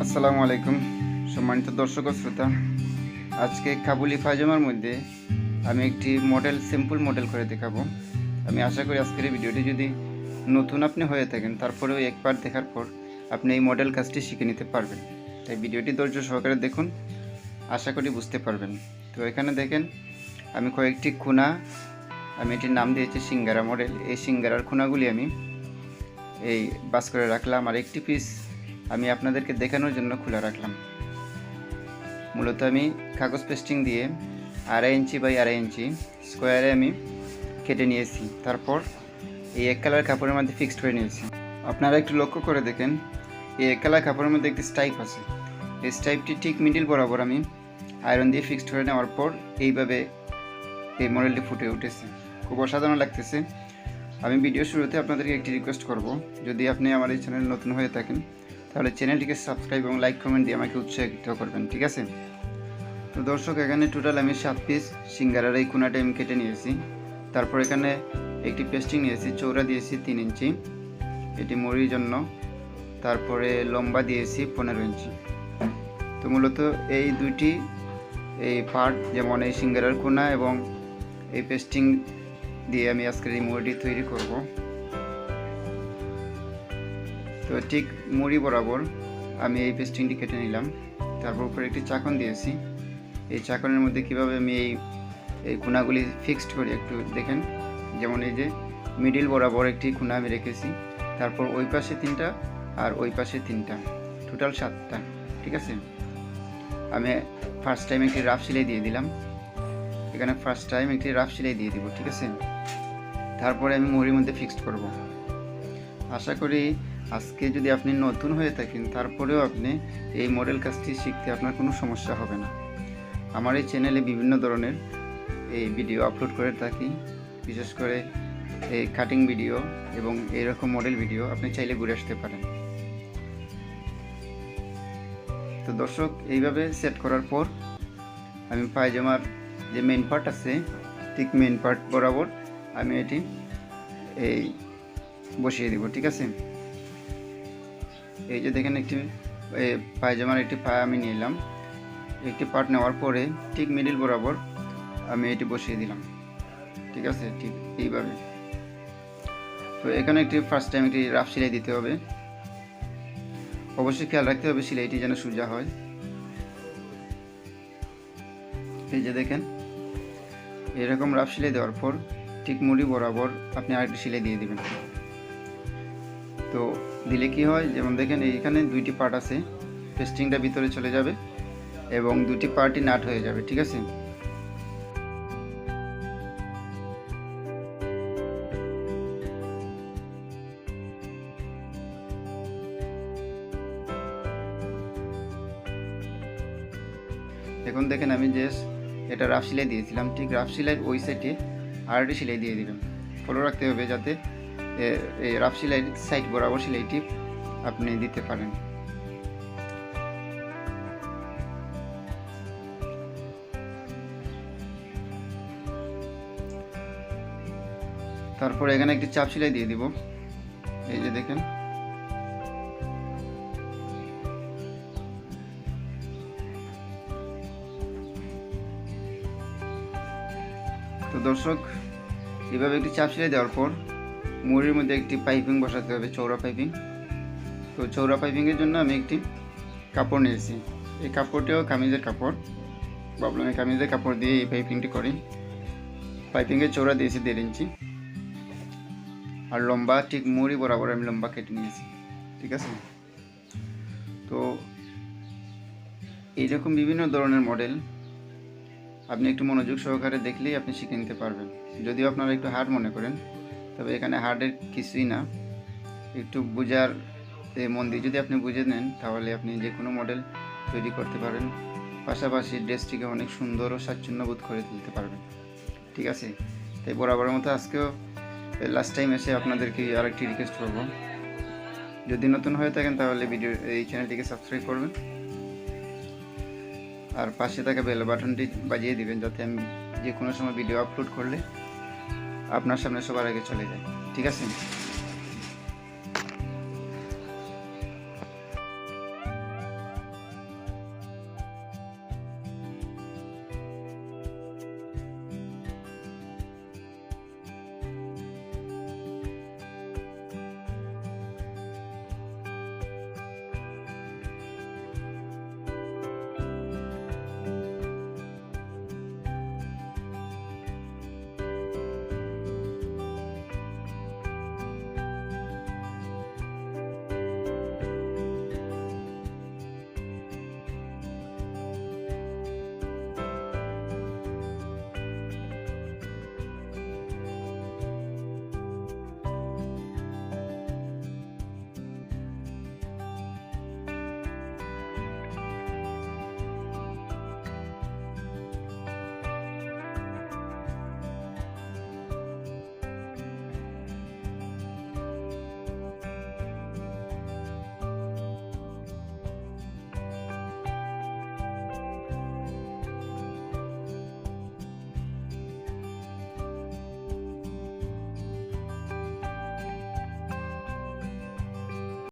আসসালামু আলাইকুম। সম্মানিত দর্শক শ্রোতা, আজকে কাবুলি পায়জামার মধ্যে আমি একটি মডেল সিম্পল মডেল করে দেখাবো। আমি আশা করি আজকের এই ভিডিওটি যদি নতুন আপনি হয়ে থাকেন, তারপরেও একবার দেখার পর আপনি এই মডেল কাজটি শিখে নিতে পারবেন। তাই ভিডিওটি ধৈর্য সহকারে দেখুন, আশা করি বুঝতে পারবেন। তো এখানে দেখেন, আমি কয়েকটি খুনা, আমি এটির নাম দিয়েছি সিঙ্গারা মডেল এই সিঙ্গারার খুনাগুলি আমি এই বাস করে রাখলাম। আর একটি পিস আমি আপনাদেরকে দেখানোর জন্য খোলা রাখলাম। মূলত আমি কাগজ পেস্টিং দিয়ে আড়াই ইঞ্চি বাই আড়াই ইঞ্চি স্কোয়ারে আমি কেটে নিয়েছি। তারপর এই এক কালার কাপড়ের মধ্যে ফিক্সড করে নিয়েছি। আপনারা একটু লক্ষ্য করে দেখেন, এই এক কালার কাপড়ের মধ্যে একটি স্টাইপ আছে। এই স্টাইপটি ঠিক মিডিল বরাবর আমি আয়রন দিয়ে ফিক্সড করে নেওয়ার পর এইভাবে এই মডেলটি ফুটে উঠেছে। খুব অসাধারণ লাগতেছে। আমি ভিডিও শুরুতে আপনাদেরকে একটি রিকোয়েস্ট করব। যদি আপনি আমার এই চ্যানেল নতুন হয়ে থাকেন তাহলে চ্যানেলটিকে সাবস্ক্রাইব এবং লাইক, কমেন্ট দিয়ে আমাকে উৎসাহিত করবেন, ঠিক আছে? তো দর্শক, এখানে টোটাল আমি সাত পিস সিঙ্গারার এই কোনাটা আমি কেটে নিয়েছি। তারপর এখানে একটি পেস্টিং নিয়েছি চৌড়া দিয়েছি তিন ইঞ্চি। এটি মুড়ির জন্য। তারপরে লম্বা দিয়েছি পনেরো ইঞ্চি। তো মূলত এই দুইটি, এই পার্ট যেমন এই সিঙ্গারার কোনা এবং এই পেস্টিং দিয়ে আমি আজকের এই মুড়িটি তৈরি করব। তো ঠিক মুড়ি বরাবর আমি এই পেস্টিংটি কেটে নিলাম। তারপর উপরে একটি চাকন দিয়েছি। এই চাকনের মধ্যে কীভাবে আমি এই এই কোনাগুলি ফিক্সড করি একটু দেখেন। যেমন এই যে মিডিল বরাবর একটি কোনা আমি রেখেছি। তারপর ওই পাশে তিনটা আর ওই পাশে তিনটা। টোটাল সাতটা, ঠিক আছে? আমি ফার্স্ট টাইম একটি রাফ সেলাই দিয়ে দিলাম। এখানে ফার্স্ট টাইম একটি রাফ সেলাই দিয়ে দিব, ঠিক আছে? তারপরে আমি মুড়ির মধ্যে ফিক্সড করব। আশা করি আজকে যদি আপনি নতুন হয়ে থাকেন, তারপরেও আপনি এই মডেল কাজটি শিখতে আপনার কোনো সমস্যা হবে না। আমার এই চ্যানেলে বিভিন্ন ধরনের এই ভিডিও আপলোড করে থাকি। বিশেষ করে এই কাটিং ভিডিও এবং এইরকম মডেল ভিডিও আপনি চাইলে ঘুরে আসতে পারেন। তো দর্শক, এইভাবে সেট করার পর আমি পায়জামার যে মেন পার্ট আছে, ঠিক মেন পার্ট বরাবর আমি এটি এই বসিয়ে দিব, ঠিক আছে? এই যে দেখেন একটি পায়জামার একটি পায়ে আমি নিলাম। একটি পার্ট নেওয়ার পরে ঠিক মিডিল বরাবর আমি এটি বসিয়ে দিলাম। ঠিক আছে? ঠিক এইভাবে। তো এখানে একটি ফার্স্ট টাইম একটি রাফ সেলাই দিতে হবে। অবশ্যই খেয়াল রাখতে হবে সেলাইটি যেন সোজা হয়। এই যে দেখেন, এরকম রাফ সেলাই দেওয়ার পর ঠিক মুড়ি বরাবর আপনি আরেকটি সেলাই দিয়ে দিবেন। তো দিলে কি হয়? যেমন দেখেন, এইখানে দুইটি পার্ট আছে। পেস্টিংটা ভিতরে চলে যাবে এবং দুটি পার্টই নাট হয়ে যাবে, ঠিক আছে? এখন দেখেন আমি যে এটা রাফ সেলাই দিয়েছিলাম। ঠিক রাফ সেলাইয়ের ওই সাইডে আরেকটি সেলাই দিয়ে দিলাম। ফলো রাখতে হবে যাতে এই রাফ সেলাইয়ের সাইড বরাবর সেলাইটি আপনি দিতে পারেন। তারপর এখানে একটি চাপ সেলাই দিয়ে দিব। এই যে দেখেন। তো দর্শক, এভাবে একটি চাপ সেলাই দেওয়ার পর মুড়ির মধ্যে একটি পাইপিং বসাতে হবে চৌড়া পাইপিং। তো চৌড়া পাইপিংয়ের জন্য আমি একটি কাপড় নিয়েছি। এই কাপড়টিও কামিজের কাপড়। ভাবলাম এই কামিজের কাপড় দিয়ে এই পাইপিংটি করি। পাইপিংয়ের চৌড়া দিয়েছি দেড় ইঞ্চি। আর লম্বা ঠিক মুড়ি বরাবর আমি লম্বা কেটে নিয়েছি। ঠিক আছে? তো এইরকম বিভিন্ন ধরনের মডেল আপনি একটু মনোযোগ সহকারে দেখলেই আপনি শিখে নিতে পারবেন। যদিও আপনারা একটু হার্ড মনে করেন তবে এখানে হার্ডের কিছুই না। একটু বোঝার মন দিয়ে যদি আপনি বুঝে নেন, তাহলে আপনি যে কোনো মডেল তৈরি করতে পারেন। পাশাপাশি ড্রেসটিকে অনেক সুন্দর ও স্বাচ্ছন্দ্য বোধ করে তুলতে পারবেন। ঠিক আছে? তাই বরাবরের মতো আজকেও লাস্ট টাইম এসে আপনাদেরকে আরেকটি রিকোয়েস্ট করব। যদি নতুন হয়ে থাকেন, তাহলে ভিডিও এই চ্যানেলটিকে সাবস্ক্রাইব করবেন। আর পাশে থাকা বেল বাটনটি বাজিয়ে দিবেন, যাতে আমি যে কোনো সময় ভিডিও আপলোড করলে আপনার সামনে সবার আগে চলে যায় ঠিক আছে?